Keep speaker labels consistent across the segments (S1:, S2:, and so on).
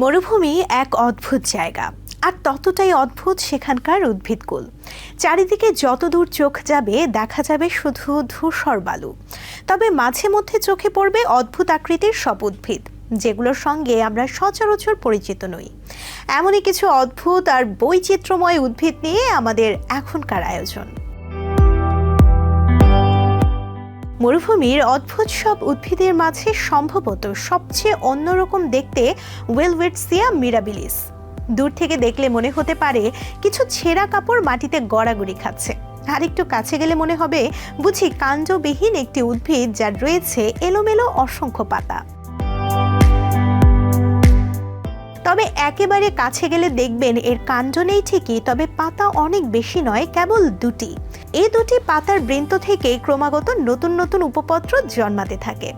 S1: মরুভূমি এক অদ্ভুত জায়গা, আর ততটাই অদ্ভুত সেখানকার উদ্ভিদকুল চারিদিকে যতদূর চোখ যাবে, দেখা যাবে শুধু ধূসর বালু। তবে মাঝে মধ্যে চোখে পড়বে অদ্ভুত আকৃতির সব উদ্ভিদ, যেগুলোর সঙ্গে আমরা সচরাচর পরিচিত নই। এমনই কিছু অদ্ভুত আর বৈচিত্র্যময় উদ্ভিদ নিয়ে আমাদের এখনকার আয়োজন। মরুভূমির অদ্ভুত সব উদ্ভিদের মাঝে সম্ভবত সবচেয়ে অন্যরকম দেখতে ওয়েলভেটসিয়া মিরাবিলিস। দূর থেকে দেখলে মনে হতে পারে কিছু ছেঁড়া কাপড় মাটিতে গড়াগড়ি খাচ্ছে। আর একটু কাছে গেলে মনে হবে, বুঝি কাণ্ডবিহীন একটি উদ্ভিদ যার রয়েছে এলোমেলো অসংখ্য পাতা। তবে একেবারে কাছে গেলে দেখবেন এর কাণ্ড নেই ঠিকই, তবে পাতা অনেক বেশি নয়, কেবল দুটি। এই দুটি পাতার বৃন্ত থেকে ক্রমাগত নতুন নতুন উপপত্র জন্মাতে থাকে।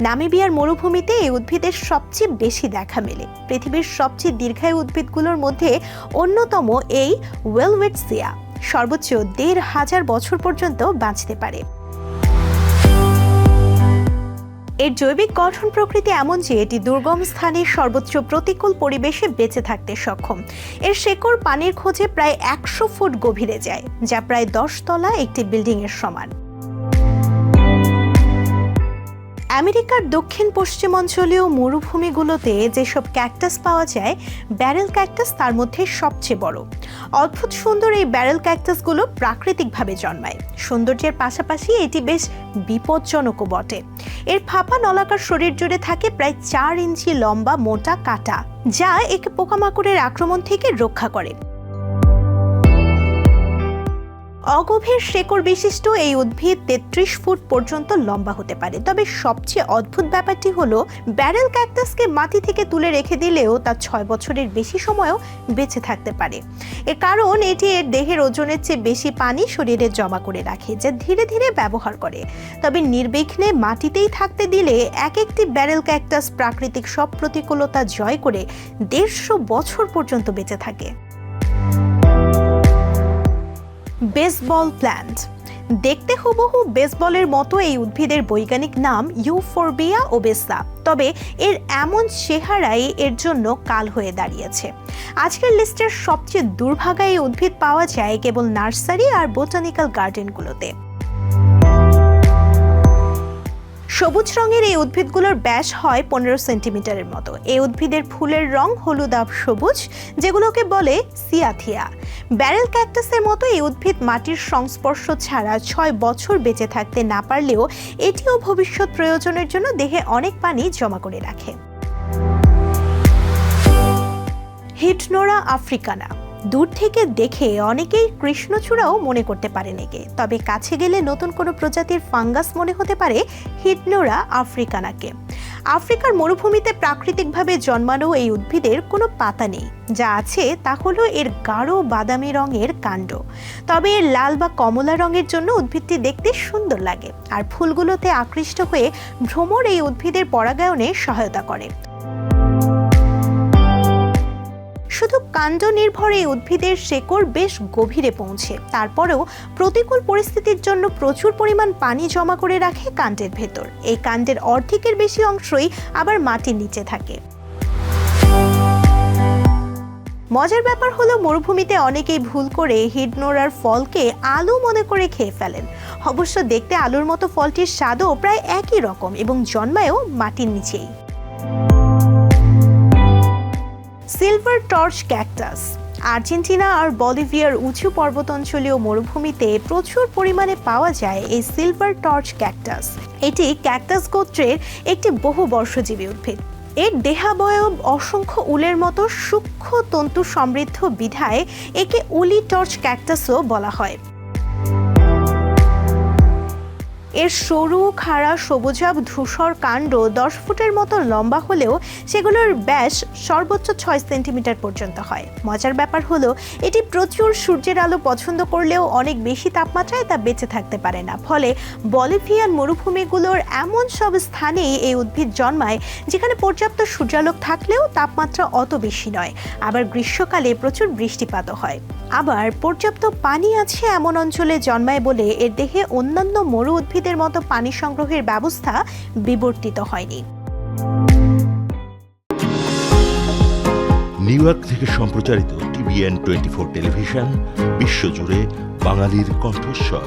S1: নামিবিয়ার মরুভূমিতে এই উদ্ভিদের সবচেয়ে বেশি দেখা মেলে। পৃথিবীর সবচেয়ে দীর্ঘায়ু উদ্ভিদগুলোর মধ্যে অন্যতম এই ওয়েলওয়েটসিয়া। সর্বোচ্চ দেড় হাজার বছর পর্যন্ত বাঁচতে পারে। এর জৈবিক গঠন প্রকৃতি এমন যে এটি দুর্গম স্থানে সর্বোচ্চ প্রতিকূল পরিবেশে বেঁচে থাকতে সক্ষম। এর শেকড় পানির খোঁজে প্রায় একশো ফুট গভীরে যায়, যা প্রায় দশ তলা একটি বিল্ডিং এর সমান। আমেরিকার দক্ষিণ পশ্চিমাঞ্চলীয় মরুভূমিগুলোতে যেসব ক্যাকটাস পাওয়া যায়, ব্যারেল ক্যাকটাস তার মধ্যে সবচেয়ে বড়। অদ্ভুত সুন্দর এই ব্যারেল ক্যাকটাসগুলো প্রাকৃতিকভাবে জন্মায়। সৌন্দর্যের পাশাপাশি এটি বেশ বিপজ্জনকও বটে। এর ফাঁপা নলাকার শরীর জুড়ে থাকে প্রায় চার ইঞ্চি লম্বা মোটা কাটা, যা একে পোকামাকড়ের আক্রমণ থেকে রক্ষা করে। অগভীর শেকড় বিশিষ্ট এই উদ্ভিদ তেত্রিশ ফুট পর্যন্ত লম্বা হতে পারে। তবে সবচেয়ে অদ্ভুত ব্যাপারটি হলো, ব্যারেল ক্যাকটাসকে মাটি থেকে তুলে রেখে দিলেও তা ছয় বছরের বেশি সময়ও বেঁচে থাকতে পারে। এর কারণ, এটি এর দেহের ওজনের চেয়ে বেশি পানি শরীরে জমা করে রাখে, যা ধীরে ধীরে ব্যবহার করে। তবে নির্বিঘ্নে মাটিতেই থাকতে দিলে এক একটি ব্যারেল ক্যাকটাস প্রাকৃতিক সব প্রতিকূলতা জয় করে দেড়শো বছর পর্যন্ত বেঁচে থাকে। বেসবল প্ল্যান্ট দেখতে হুবহু বেসবলের মতো এই উদ্ভিদের বৈজ্ঞানিক নাম ইউফোরবিয়া ওবেসা। তবে এর এমন চেহারাই এর জন্য কাল হয়ে দাঁড়িয়েছে। আজকের লিস্টের সবচেয়ে দুর্ভাগা এই উদ্ভিদ পাওয়া যায় কেবল নার্সারি আর বোটানিক্যাল গার্ডেনগুলোতে। সবুজ রঙের এই উদ্ভিদগুলোর ব্যাস হয় পনেরো সেন্টিমিটারের মতো। এই উদ্ভিদের ফুলের রং হলুদাভ সবুজ, যেগুলোকে বলে সিয়াথিয়া। ব্যারেল ক্যাকটাসের মতো এই উদ্ভিদ মাটির সংস্পর্শ ছাড়া ছয় বছর বেঁচে থাকতে না পারলেও এটিও ভবিষ্যৎ প্রয়োজনের জন্য দেহে অনেক পানি জমা করে রাখে। Hydnora africana. দূর থেকে দেখে অনেকেই কৃষ্ণচূড়াও মনে করতে পারেন একে তবে কাছে গেলে নতুন কোনো প্রজাতির ফাঙ্গাস মনে হতে পারে হিটনোরা আফ্রিকানাকে। আফ্রিকার মরুভূমিতে প্রাকৃতিকভাবে জন্মানো এই উদ্ভিদের কোনো পাতা নেই। যা আছে তা হলো এর গাঢ় বাদামি রঙের কাণ্ড। তবে এর লাল বা কমলা রঙের জন্য উদ্ভিদটি দেখতে সুন্দর লাগে। আর ফুলগুলোতে আকৃষ্ট হয়ে ভ্রমর এই উদ্ভিদের পরাগায়নে সহায়তা করে। শুধু কাণ্ড নির্ভর এই উদ্ভিদের শেকড় বেশ গভীরে পৌঁছে। তারপরেও প্রতিকূল পরিস্থিতির জন্য প্রচুর পরিমাণ পানি জমা করে রাখে কাণ্ডের ভেতর। এই কাণ্ডের অর্ধেকের বেশি অংশই আবার মাটির নিচে থাকে। মজার ব্যাপার হলো, মরুভূমিতে অনেকেই ভুল করে হিডনোরার ফলকে আলু মনে করে খেয়ে ফেলেন। অবশ্য দেখতে আলুর মতো ফলটির স্বাদও প্রায় একই রকম এবং জন্মায়ও মাটির নিচেই। Silver torch cactus. আর্জেন্টিনা আর বলিভিয়ার উঁচু পর্বতাঞ্চলীয় মরুভূমিতে প্রচুর পরিমাণে পাওয়া যায় এই সিলভার টর্চ ক্যাকটাস। এটি ক্যাকটাস গোত্রের একটি বহু বর্ষজীবী উদ্ভিদ। এর দেহাবয়ব অসংখ্য উলের মতো সূক্ষ্ম তন্তু সমৃদ্ধ বিধায় একে উলি টর্চ ক্যাকটাসও বলা হয়। এর সরু, খাড়া, সবুজাভ, ধূসর কাণ্ড দশ ফুটের মতো লম্বা হলেও সেগুলোর ব্যাস সর্বোচ্চ ছয় সেন্টিমিটার পর্যন্ত হয়। মজার ব্যাপার হলো, এটি প্রচুর সূর্যের আলো পছন্দ করলেও অনেক বেশি তাপমাত্রায় তা বেঁচে থাকতে পারে না। ফলে বলিভিয়ান মরুভূমিগুলোর এমন সব স্থানেই এই উদ্ভিদ জন্মায়, যেখানে পর্যাপ্ত সূর্যালোক থাকলেও তাপমাত্রা অত বেশি নয়। আবার গ্রীষ্মকালে প্রচুর বৃষ্টিপাতও হয়। আবার পর্যাপ্ত পানি আছে এমন অঞ্চলে জন্মায় বলে এর দেহে অন্যান্য মরু উদ্ভিদের মতো পানি সংগ্রহের ব্যবস্থা বিবর্তিত হয়নি।
S2: নিউ ইয়র্ক থেকে সম্প্রচারিত টিভিএন টোয়েন্টি ফোর টেলিভিশন, বিশ্বজুড়ে বাঙালির কণ্ঠস্বর।